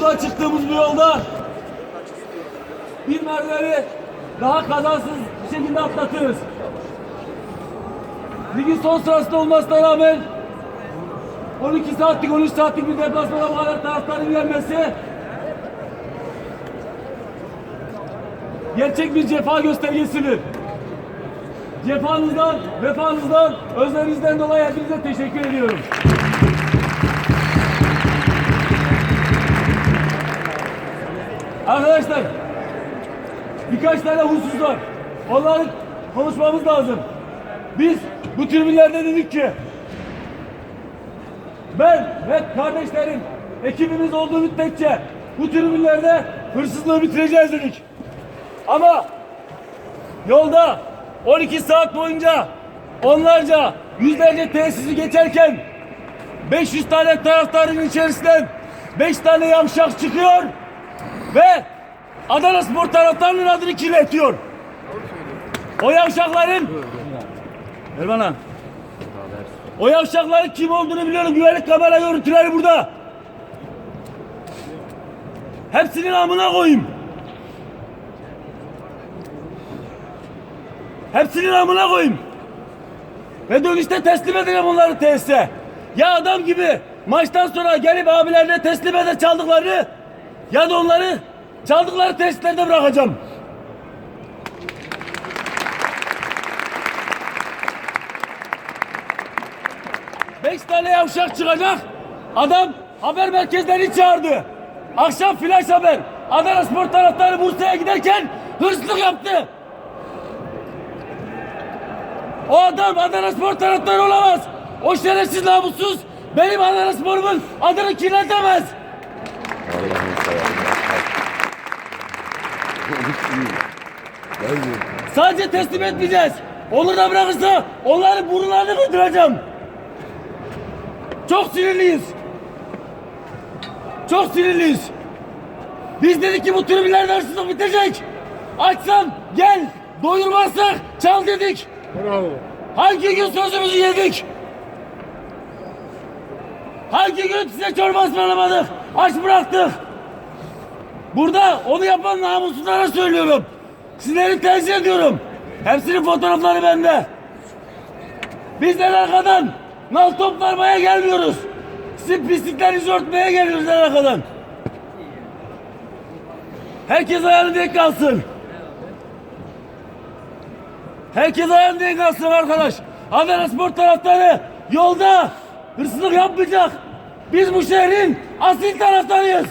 buradan çıktığımız bu yolda bir merdiveni daha kazasız bir şekilde atlatırız. Ligin son sırasında olmasına rağmen 12 saatlik 13 saatlik bir deplasmana bu kadar taraftarın gelmesi gerçek bir cefa göstergesidir. Cefanızdan, vefanızdan, özlerinizden dolayı hepinize teşekkür ediyorum. Arkadaşlar, birkaç tane husus var. Onları konuşmamız lazım. Biz bu tribünlerde dedik ki ben ve kardeşlerim ekibimiz olduğu müddetçe bu tribünlerde hırsızlığı bitireceğiz dedik. Ama yolda 12 saat boyunca onlarca yüzlerce tesisi geçerken 500 tane taraftarın içerisinden 5 tane yamşak çıkıyor ve Adana Spor taraftarının adını kirletiyor. O yavşakların Ver. O yavşakların kim olduğunu biliyorum. Güvenlik kamera görüntüleri burada. Hepsinin amına koyayım. Hepsinin amına koyayım. Ve dönüşte teslim edeceğim onları tesise. Ya adam gibi maçtan sonra gelip abilerine teslim ede çaldıklarını ya da onları çaldıkları tesislerde bırakacağım. Beş tane yavşak çıkacak. Adam haber merkezlerini çağırdı. Akşam flash haber. Adana Spor taraftarı Bursa'ya giderken hırsızlık yaptı. O adam Adana Spor taraftarı olamaz. O şerefsiz namussuz benim Adana Spor'umun adını kirletemez. Sadece teslim etmeyeceğiz. Olur da bırakırsa onların burunlarını kırdıracağım. Çok sinirliyiz. Çok sinirliyiz. Biz dedik ki bu tribünlerde hırsızlık bitecek. Açsan gel. Doyurmazsak çal dedik. Bravo. Hangi gün sözümüzü yedik? Hangi gün size çorba ısmarlamadık? Aç bıraktık. Burada onu yapan namussuzlara söylüyorum. Sizleri tenzih ediyorum. Hepsinin fotoğrafları bende. Biz en arkadan nal toplarmaya gelmiyoruz. Sizin pisliklerinizi örtmeye geliyoruz en arkadan. Herkes ayağını denk kalsın. Herkes ayağını denk alsın arkadaş. Adana Spor taraftarı yolda hırsızlık yapmayacak. Biz bu şehrin asil taraftarıyız.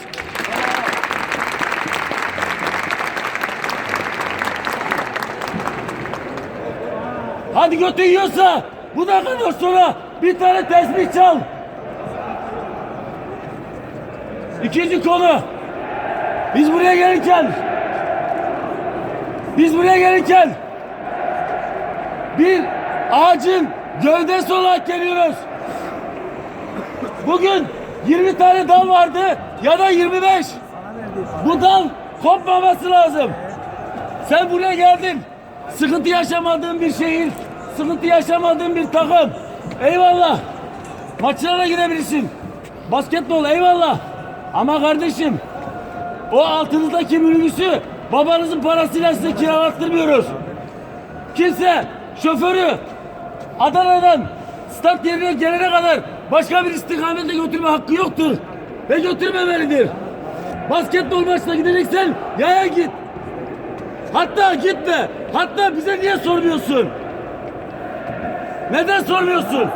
Hadi götü yiyorsa bu da kadar sonra bir tane tesbih çal. İkinci konu. Biz buraya gelirken biz buraya gelirken bir ağacın gövdesi olarak geliyoruz. Bugün 20 tane dal vardı ya da 25. Bu dal kopmaması lazım. Sen buraya geldin. Sıkıntı yaşamadığın bir şehir, sıkıntı yaşamadığın bir takım. Eyvallah. Maçlara gidebilirsin. Basketbol eyvallah. Ama kardeşim o altınızdaki minibüsü babanızın parasıyla size kiralattırmıyoruz. Kimse şoförü Adana'dan stat yerine gelene kadar başka bir istikamete götürme hakkı yoktur. Ve götürmemelidir. Basketbol maçına gideceksen yaya git. Hatta gitme. Hatta bize niye sormuyorsun? Neden sormuyorsun?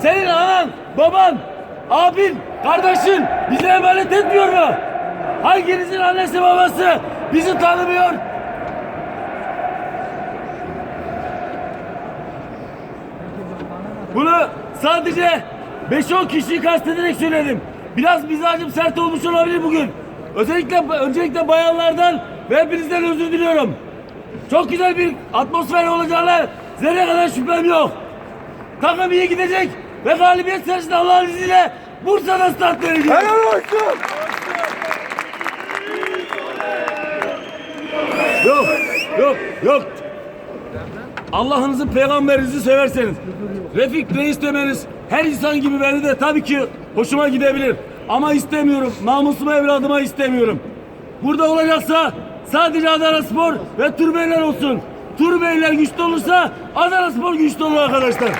Senin anan, baban, abin, kardeşin bize emanet etmiyor mu? Hanginizin annesi babası bizi tanımıyor? Bunu sadece 5-10 kişiyi kastederek söyledim. Biraz mizacım sert olmuş olabilir bugün. Özellikle öncelikle bayanlardan ve hepinizden özür diliyorum. Çok güzel bir atmosfer olacağına zerre kadar şüphem yok. Takım iyi gidecek ve galibiyet sayesinde Allah'ın izniyle Bursa'da start vereceğiz. Helal olsun. Yok, yok, yok. Allah'ınızı peygamberinizi severseniz, Refik Reis demeniz her insan gibi beni de tabii ki hoşuma gidebilir. Ama istemiyorum. Namusuma evladıma istemiyorum. Burada olacaksa sadece Adana Spor ve Turbeyler olsun. Turbeyler güçlü olursa Adana Spor güçlü olur arkadaşlar.